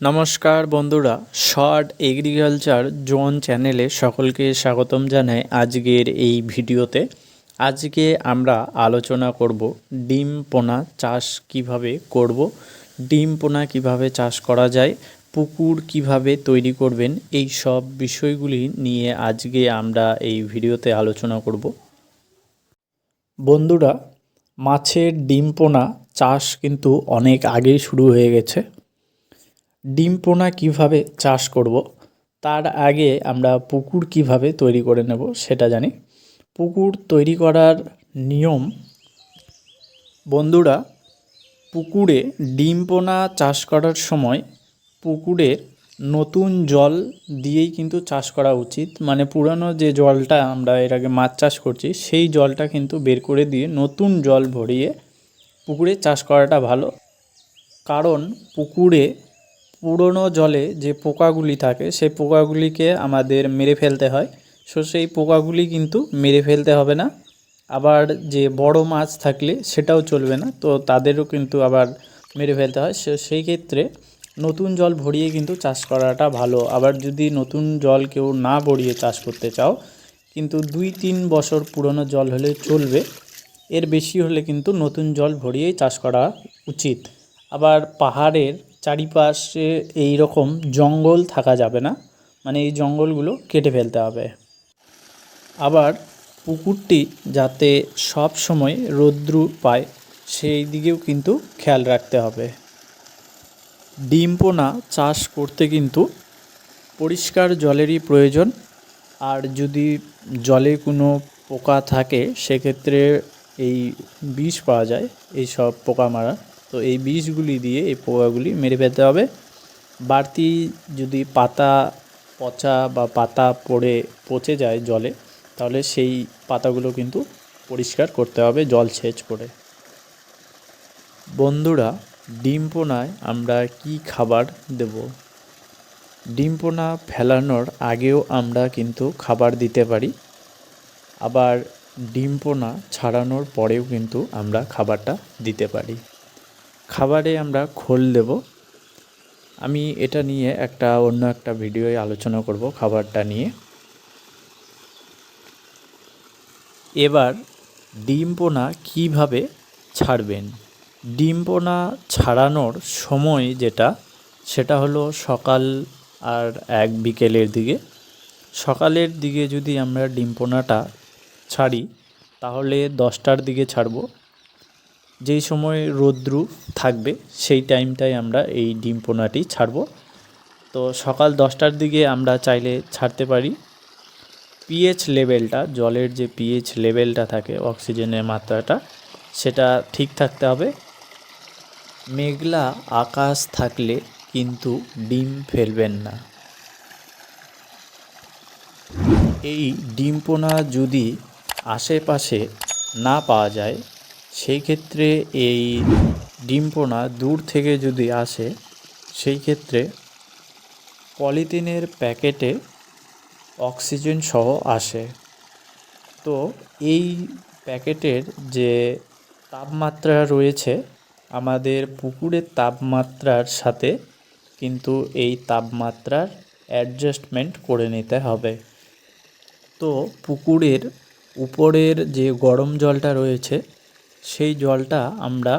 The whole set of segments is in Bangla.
নমস্কার বন্ধুরা, শর্ট এগ্রিকালচার জোন চ্যানেলে সকলকে স্বাগতম জানাই আজকের এই ভিডিওতে। আজকে আমরা আলোচনা করব ডিম পোনা চাষ কীভাবে করব, ডিম পোনা কীভাবে চাষ করা যায়, পুকুর কীভাবে তৈরি করবেন, এই সব বিষয়গুলি নিয়ে আজকে আমরা এই ভিডিওতে আলোচনা করব। বন্ধুরা, মাছের ডিম পোনা চাষ কিন্তু অনেক আগেই শুরু হয়ে গেছে। ডিম পোনা কীভাবে চাষ করব, তার আগে আমরা পুকুর কীভাবে তৈরি করে নেব সেটা জানি। পুকুর তৈরি করার নিয়ম, বন্ধুরা, পুকুরে ডিম পোনা চাষ করার সময় পুকুরে নতুন জল দিয়েই কিন্তু চাষ করা উচিত। মানে পুরানো যে জলটা আমরা এর আগে মাছ চাষ করছি, সেই জলটা কিন্তু বের করে দিয়ে নতুন জল ভরিয়ে পুকুরে চাষ করাটা ভালো। কারণ পুকুরে পুরনো জলে যে পোকাগুলি থাকে, সেই পোকাগুলিকে আমাদের মেরে ফেলতে হয়। সো সেই পোকাগুলি কিন্তু মেরে ফেলতে হবে না। আবার যে বড় মাছ থাকলে সেটাও চলবে না, তো তাদেরও কিন্তু আবার মেরে ফেলতে হয়। সেই ক্ষেত্রে নতুন জল ভরিয়ে কিন্তু চাষ করাটা ভালো। আবার যদি নতুন জল কেউ না ভরিয়ে চাষ করতে চাও, কিন্তু দুই তিন বছর পুরনো জল হলে চলবে, এর বেশি হলে কিন্তু নতুন জল ভরিয়েই চাষ করা উচিত। আবার পাহাড়ের চারিপাশে এই রকম জঙ্গল থাকা যাবে না। মানে এই জঙ্গলগুলো কেটে ফেলতে হবে। আবার পুকুরটি যাতে সব সময় রৌদ্রু পায়, সেই দিকেও কিন্তু খেয়াল রাখতে হবে। ডিম পোনা চাষ করতে কিন্তু পরিষ্কার জলেরই প্রয়োজন। আর যদি জলে কোনো পোকা থাকে, সেক্ষেত্রে এই বিষ পাওয়া যায় এই সব পোকা মারা তো এই বিষগুলি দিয়ে এই পোকাগুলি মেরে ফেলতে হবে। বাড়তি যদি পাতা পচা বা পাতা পড়ে, পচে যায় জলে, তাহলে সেই পাতাগুলো কিন্তু পরিষ্কার করতে হবে জল সেচ করে। বন্ধুরা ডিম পোনায় আমরা কি খাবার দেব? ডিম পোনা ফেলানোর আগেও আমরা কিন্তু খাবার দিতে পারি। আবার ডিম পোনা ছাড়ানোর পরেও কিন্তু আমরা খাবারটা দিতে পারি। খাবারে আমরা খোল দেব। আমি এটা নিয়ে একটা অন্য একটা ভিডিওয়ে আলোচনা করব খাবারটা নিয়ে। এবার ডিম পোনা কীভাবে ছাড়বেন? ডিম পোনা ছাড়ানোর সময় যেটা, সেটা হলো সকাল আর এক বিকেলের দিকে। সকালের দিকে যদি আমরা ডিম পোনাটা ছাড়ি, তাহলে দশটার দিকে ছাড়বো। যেই সময় রৌদ্রু থাকবে, সেই টাইমটাই আমরা এই ডিম পোনাটি ছাড়ব। তো সকাল দশটার দিকে আমরা চাইলে ছাড়তে পারি। পিএইচ লেভেলটা, জলের যে পিএইচ লেভেলটা থাকে, অক্সিজেনের মাত্রাটা, সেটা ঠিক থাকতে হবে। মেঘলা আকাশ থাকলে কিন্তু ডিম ফেলবেন না। এই ডিম পোনা যদি আশেপাশে না পাওয়া যায় সেই ক্ষেত্রে এই ডিম পোনা দূর থেকে যদি আসে, সেই ক্ষেত্রে পলিথিনের প্যাকেটে অক্সিজেন সহ আসে। তো এই প্যাকেটের যে তাপমাত্রা রয়েছে, আমাদের পুকুরের তাপমাত্রার সাথে কিন্তু এই তাপমাত্রার অ্যাডজাস্টমেন্ট করে নিতে হবে। তো পুকুরের উপরের যে গরম জলটা রয়েছে সেই জলটা আমরা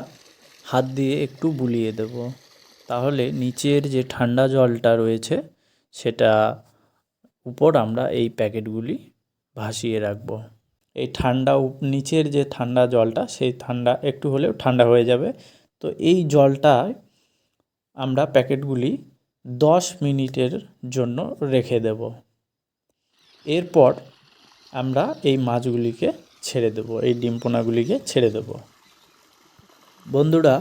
হাত দিয়ে একটু বুলিয়ে দেব। তাহলে নিচের যে ঠান্ডা জলটা রয়েছে, সেটা উপর আমরা এই প্যাকেটগুলি ভাসিয়ে রাখব। এই ঠান্ডা নিচের যে ঠান্ডা জলটা, সেই ঠান্ডা একটু হলেও ঠান্ডা হয়ে যাবে। তো এই জলটা আমরা প্যাকেটগুলি দশ মিনিটের জন্য রেখে দেব। এরপর আমরা এই মাছগুলিকে ছেড়ে দেবো, এই ডিম পোনাগুলিকে ছেড়ে দেবো। বন্ধুরা,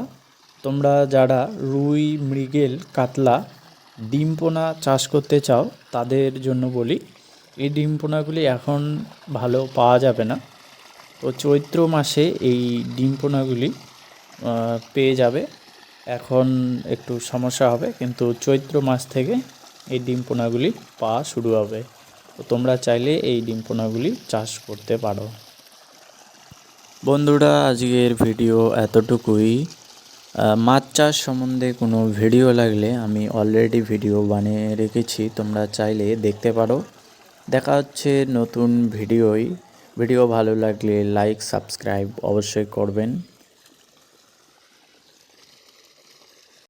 তোমরা যারা রুই, মৃগেল, কাতলা ডিম পোনা চাষ করতে চাও, তাদের জন্য বলি, এই ডিম পোনাগুলি এখন ভালো পাওয়া যাবে না। তো চৈত্র মাসে এই ডিম পোনাগুলি পেয়ে যাবে। এখন একটু সমস্যা হবে, কিন্তু চৈত্র মাস থেকে এই ডিম পোনাগুলি পাওয়া শুরু হবে। তো তোমরা চাইলে এই ডিম পোনাগুলি চাষ করতে পারো। বন্ধুরা, আজকের ভিডিও এতটুকুই। মাছ চাষ সম্বন্ধে কোনো ভিডিও লাগলে আমি অলরেডি ভিডিও বানিয়ে রেখেছি, তোমরা চাইলে দেখতে পারো। দেখা হচ্ছে নতুন ভিডিওই। ভিডিও ভালো লাগলে লাইক সাবস্ক্রাইব অবশ্যই করবেন।